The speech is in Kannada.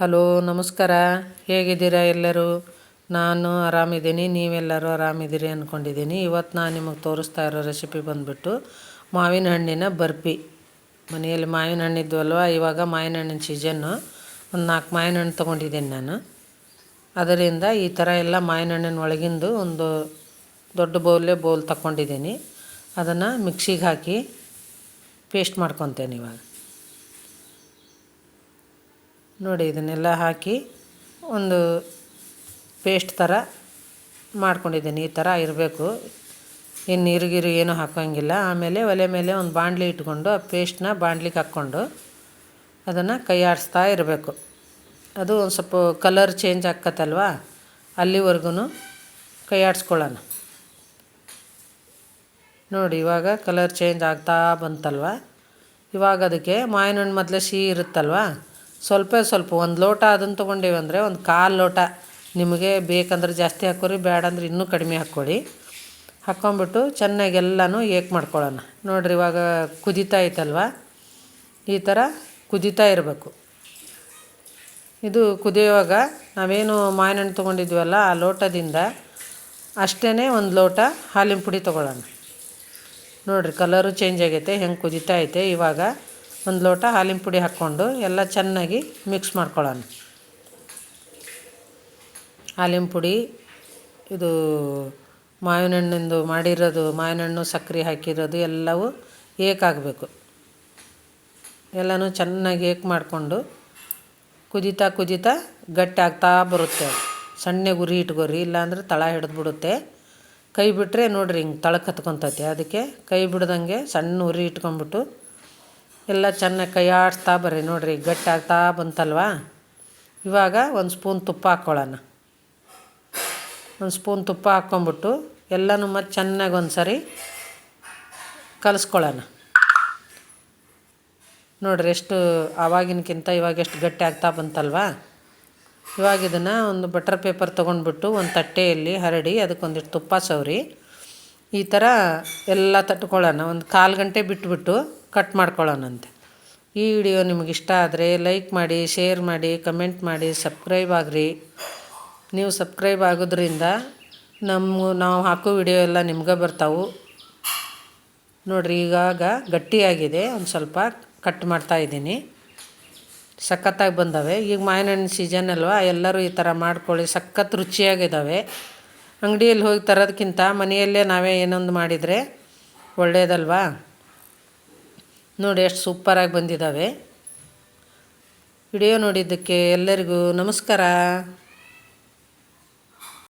ಹಲೋ, ನಮಸ್ಕಾರ. ಹೇಗಿದ್ದೀರಾ ಎಲ್ಲರೂ? ನಾನು ಆರಾಮಿದ್ದೀನಿ, ನೀವೆಲ್ಲರೂ ಆರಾಮಿದ್ದೀರಿ ಅಂದ್ಕೊಂಡಿದ್ದೀನಿ ಇವತ್ತು ನಾನು ನಿಮಗೆ ತೋರಿಸ್ತಾ ಇರೋ ರೆಸಿಪಿ ಬಂದುಬಿಟ್ಟು ಮಾವಿನ ಹಣ್ಣಿನ ಬರ್ಫಿ ಮನೆಯಲ್ಲಿ ಮಾವಿನ ಹಣ್ಣಿದ್ವಲ್ವ ಇವಾಗ ಮಾವಿನ ಹಣ್ಣಿನ ಸೀಸನ್ನು ಒಂದು ನಾಲ್ಕು ಮಾವಿನ ಹಣ್ಣು ತೊಗೊಂಡಿದ್ದೀನಿ ನಾನು. ಅದರಿಂದ ಈ ಥರ ಎಲ್ಲ ಮಾವಿನ ಹಣ್ಣಿನ ಒಳಗಿಂದು ಒಂದು ದೊಡ್ಡ ಬೌಲೇ ಬೌಲ್ ತಗೊಂಡಿದ್ದೀನಿ. ಅದನ್ನು ಮಿಕ್ಸಿಗೆ ಹಾಕಿ ಪೇಸ್ಟ್ ಮಾಡ್ಕೊತೇನೆ ಇವಾಗ. ನೋಡಿ, ಇದನ್ನೆಲ್ಲ ಹಾಕಿ ಒಂದು ಪೇಸ್ಟ್ ಥರ ಮಾಡ್ಕೊಂಡಿದ್ದೀನಿ. ಈ ಥರ ಇರಬೇಕು. ಇನ್ನು ನೀರು ಗೀರು ಏನೂ ಹಾಕೋಂಗಿಲ್ಲ. ಆಮೇಲೆ ಒಲೆ ಮೇಲೆ ಒಂದು ಬಾಣಲಿ ಇಟ್ಕೊಂಡು ಆ ಪೇಸ್ಟ್ನ ಬಾಂಡ್ಲಿಗೆ ಹಾಕ್ಕೊಂಡು ಅದನ್ನು ಕೈ ಆಡಿಸ್ತಾ ಇರಬೇಕು. ಅದು ಒಂದು ಸ್ವಲ್ಪ ಕಲರ್ ಚೇಂಜ್ ಆಕ್ಕತ್ತಲ್ವ ಅಲ್ಲಿವರೆಗೂ ಕೈ ಆಡಿಸ್ಕೊಳ್ಳೋಣ ನೋಡಿ, ಇವಾಗ ಕಲರ್ ಚೇಂಜ್ ಆಗ್ತಾ ಬಂತಲ್ವ? ಇವಾಗ ಅದಕ್ಕೆ ಮಾವಿನ ಹಣ್ಣು ಮೊದಲೇ ಸಿಹಿ ಇರುತ್ತಲ್ವ? ಸ್ವಲ್ಪ ಸ್ವಲ್ಪ ಒಂದು ಲೋಟ ಅದನ್ನು ತೊಗೊಂಡೇವಿ ಅಂದರೆ ಒಂದು ಕಾಲು ಲೋಟ. ನಿಮಗೆ ಬೇಕಂದ್ರೆ ಜಾಸ್ತಿ ಹಾಕೋರಿ ಬೇಡ ಅಂದ್ರೆ ಇನ್ನೂ ಕಡಿಮೆ ಹಾಕ್ಕೊಳ್ಳಿ ಹಾಕ್ಕೊಂಬಿಟ್ಟು ಚೆನ್ನಾಗಿ ಎಲ್ಲನೂ ಏಕ್ ಮಾಡ್ಕೊಳ್ಳೋಣ ನೋಡಿರಿ ಇವಾಗ ಕುದೀತಾ ಐತಲ್ವ? ಈ ಥರ ಕುದೀತಾ ಇರಬೇಕು. ಇದು ಕುದಿಯುವಾಗ ನಾವೇನು ಮಾವಿನ ಹಣ್ಣು ತೊಗೊಂಡಿದ್ವಲ್ಲ, ಆ ಲೋಟದಿಂದ ಅಷ್ಟೇ ಒಂದು ಲೋಟ ಹಾಲಿನ ಪುಡಿ ತೊಗೊಳ್ಳೋಣ ನೋಡಿರಿ ಕಲರು ಚೇಂಜ್ ಆಗೈತೆ, ಹೆಂಗೆ ಕುದೀತಾ ಐತೆ ಇವಾಗ. ಒಂದು ಲೋಟ ಹಾಲಿನ ಪುಡಿ ಹಾಕ್ಕೊಂಡು ಎಲ್ಲ ಚೆನ್ನಾಗಿ ಮಿಕ್ಸ್ ಮಾಡ್ಕೊಳ್ಳೋಣ. ಹಾಲಿನ ಪುಡಿ, ಇದು ಮಾವಿನ ಹಣ್ಣಿಂದು ಮಾಡಿರೋದು, ಮಾವಿನ ಹಣ್ಣು ಸಕ್ಕರೆ ಹಾಕಿರೋದು ಎಲ್ಲವೂ ಏಕಾಗಬೇಕು ಎಲ್ಲನೂ ಚೆನ್ನಾಗಿ ಏಕ್ ಮಾಡಿಕೊಂಡು ಕುದಿತಾ ಕುದಿತಾ ಗಟ್ಟಿ ಆಗ್ತಾ ಬರುತ್ತೆ. ಸಣ್ಣ ಗುರಿ ಇಟ್ಕೋರಿ, ಇಲ್ಲಾಂದ್ರೆ ತಳ ಹಿಡಿದು ಬಿಡುತ್ತೆ ಕೈ ಬಿಟ್ಟರೆ ನೋಡಿರಿ ಹಿಂಗೆ ತಳಕ್ಕೆ ಹತ್ಕೊತೈತೆ. ಅದಕ್ಕೆ ಕೈ ಬಿಡ್ದಂಗೆ ಸಣ್ಣ ಉರಿ ಇಟ್ಕೊಂಬಿಟ್ಟು ಎಲ್ಲ ಚೆನ್ನಾಗಿ ಕೈ ಆಡಿಸ್ತಾ ಬರ್ರಿ. ನೋಡಿರಿ ಗಟ್ಟಾಗ್ತಾ ಬಂತಲ್ವಾ? ಇವಾಗ ಒಂದು ಸ್ಪೂನ್ ತುಪ್ಪ ಹಾಕ್ಕೊಳ್ಳೋಣ ಒಂದು ಸ್ಪೂನ್ ತುಪ್ಪ ಹಾಕ್ಕೊಂಬಿಟ್ಟು ಎಲ್ಲನೂ ಮತ್ತು ಚೆನ್ನಾಗಿ ಒಂದು ಸರಿ ಕಲಿಸ್ಕೊಳ್ಳೋಣ. ನೋಡ್ರಿ, ಎಷ್ಟು ಆವಾಗಿನಕ್ಕಿಂತ ಇವಾಗ ಎಷ್ಟು ಗಟ್ಟಿ ಆಗ್ತಾ ಬಂತಲ್ವಾ? ಇವಾಗ ಇದನ್ನು ಒಂದು ಬಟರ್ ಪೇಪರ್ ತೊಗೊಂಡ್ಬಿಟ್ಟು ಒಂದು ತಟ್ಟೆಯಲ್ಲಿ ಹರಡಿ ಅದಕ್ಕೊಂದಿಷ್ಟು ತುಪ್ಪ ಸವರಿ. ಈ ಥರ ಎಲ್ಲ ತಟ್ಕೊಳ್ಳೋಣ. ಒಂದು ಕಾಲು ಗಂಟೆ ಬಿಟ್ಬಿಟ್ಟು ಕಟ್ ಮಾಡ್ಕೊಳ್ಳೋಣಂತೆ. ಈ ವಿಡಿಯೋ ನಿಮಗೆ ಇಷ್ಟ ಆದರೆ ಲೈಕ್ ಮಾಡಿ, ಶೇರ್ ಮಾಡಿ, ಕಮೆಂಟ್ ಮಾಡಿ, ಸಬ್ಸ್ಕ್ರೈಬ್ ಆಗಿರಿ. ನೀವು ಸಬ್ಸ್ಕ್ರೈಬ್ ಆಗೋದ್ರಿಂದ ನಮ್ಮ ನಾವು ಹಾಕೋ ವಿಡಿಯೋ ಎಲ್ಲ ನಿಮ್ಗೆ ಬರ್ತಾವೆ. ನೋಡಿರಿ, ಈಗಾಗ ಗಟ್ಟಿಯಾಗಿದೆ. ಒಂದು ಸ್ವಲ್ಪ ಕಟ್ ಮಾಡ್ತಾ ಇದ್ದೀನಿ. ಸಖತ್ತಾಗಿ ಬಂದವೆ. ಈಗ ಮಾವಿನ ಸೀಸನ್ ಅಲ್ವಾ? ಎಲ್ಲರೂ ಈ ಥರ ಮಾಡ್ಕೊಳ್ಳಿ. ಸಖತ್ ರುಚಿಯಾಗಿದ್ದಾವೆ ಅಂಗಡಿಯಲ್ಲಿ ಹೋಗಿ ತರೋದಕ್ಕಿಂತ ಮನೆಯಲ್ಲೇ ನಾವೇ ಏನೊಂದು ಮಾಡಿದರೆ ಒಳ್ಳೆಯದಲ್ವಾ ನೋಡಿ ಎಷ್ಟು ಸೂಪರಾಗಿ ಬಂದಿದ್ದಾವೆ. ವಿಡಿಯೋ ನೋಡಿದ್ದಕ್ಕೆ ಎಲ್ಲರಿಗೂ ನಮಸ್ಕಾರ.